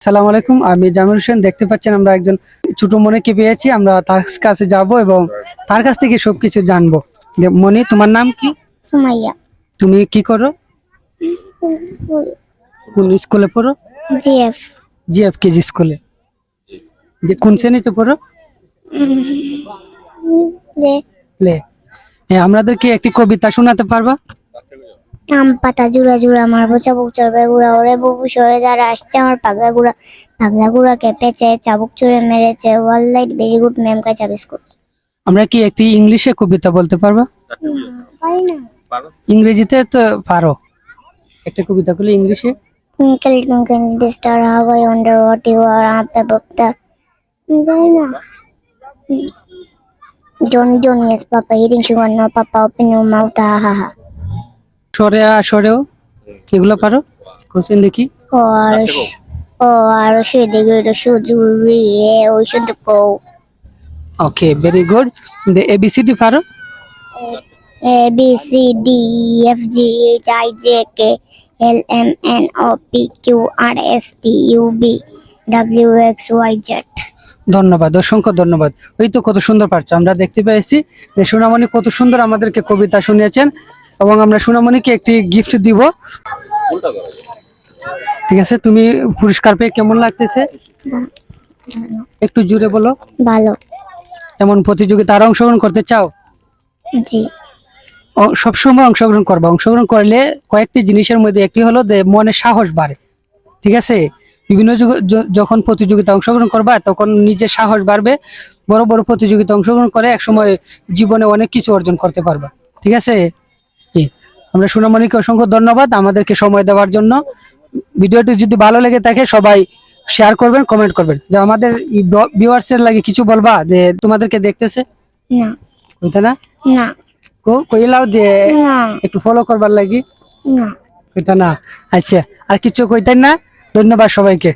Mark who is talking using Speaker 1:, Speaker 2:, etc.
Speaker 1: সালাম আলাইকুম আমি জামির হোসেন। দেখতে পাচ্ছেন আমরা একজন ছোট মনিকে পেয়েছি আমরা তার কাছে যাব এবং তার কাছ থেকে সবকিছু জানব। যে মনি তোমার নাম কি?
Speaker 2: সুমাইয়া।
Speaker 1: তুমি কি করো? কোন স্কুলে পড়ো?
Speaker 2: জিএফ।
Speaker 1: জিএফ কেজি স্কুলে। যে কোন শ্রেণীতে পড়ো? প্লে আমাদেরকে একটি কবিতা শোনাতে পারবা?
Speaker 2: আম পাতা জুড়া জুড়া মারবো চাবুক চড়বে গুড়া ওরে বুবু সরে যারা আসছে আমার পাগলা গুড়া। পাগলা গুড়া কেঁপেছে চাবুক চড়ে মেরেছে wall light very good ma'am কাঁচা বিস্কুট।
Speaker 1: আমরা কি একটি ইংলিশে কবিতা বলতে পারবা?
Speaker 2: পারি না
Speaker 1: ইংরেজিতে তো পারো। একটা কবিতা করলে ইংলিশে।
Speaker 2: Twinkle twinkle little star how I wonder what you are up the. জানি না। Johnny Johnny yes papa eating sugar no papa open your mouth ha ha ha
Speaker 1: সরে আ সরেও? এগুলো পারো? কোশ্চেন দেখি।
Speaker 2: ও আর ও আর সেদিকে সুজুরি এ ওই কৌ।
Speaker 1: ওকে ভেরি গুড এবিসিডি পারো?
Speaker 2: A B C D F G H I J K L L N N P Q R S T U U V X Y Z
Speaker 1: ধন্যবাদ অসংখ্য ধন্যবাদ। ওই তো কত সুন্দর পারছ। আমরা দেখতে পেয়েছি সোনামণি কত সুন্দর আমাদেরকে কবিতা শুনিয়েছেন। এবং আমরা সোনামণিকে একটি গিফট দিব। ঠিক আছে তুমি পুরস্কার পেয়ে কেমন লাগতেছে? একটু জুড়ে বলো।
Speaker 2: ভালো।
Speaker 1: এমন প্রতিযোগিতা আর অংশগ্রহণ করতে চাও?
Speaker 2: জি।
Speaker 1: সবসময় অংশগ্রহণ করবা। অংশগ্রহণ করলে কয়েকটি জিনিসের মধ্যে একটি হলো যে মনে সাহস বাড়ে। ঠিক আছে? বিভিন্ন যখন প্রতিযোগিতা অংশগ্রহণ করবা তখন নিজের সাহস বাড়বে। বড় বড় প্রতিযোগিতা অংশগ্রহণ করে একসময় জীবনে অনেক কিছু অর্জন করতে পারবা। ঠিক আছে। আমরা সোনামণিকে অসংখ্য ধন্যবাদ আমাদেরকে সময় দেওয়ার জন্য। ভিডিওটি যদি ভালো লেগে থাকে সবাই শেয়ার করবেন কমেন্ট করবেন। যে আমাদের ভিউয়ার্সের লাগে কিছু বলবা যে তোমাদেরকে দেখতেছে?
Speaker 2: না।
Speaker 1: বুঝতে না?
Speaker 2: না।
Speaker 1: কইলাও যে একটু ফলো করবার লাগি?
Speaker 2: না।
Speaker 1: কইতা না? আচ্ছা আর কিছু কইতেন না? ধন্যবাদ সবাইকে।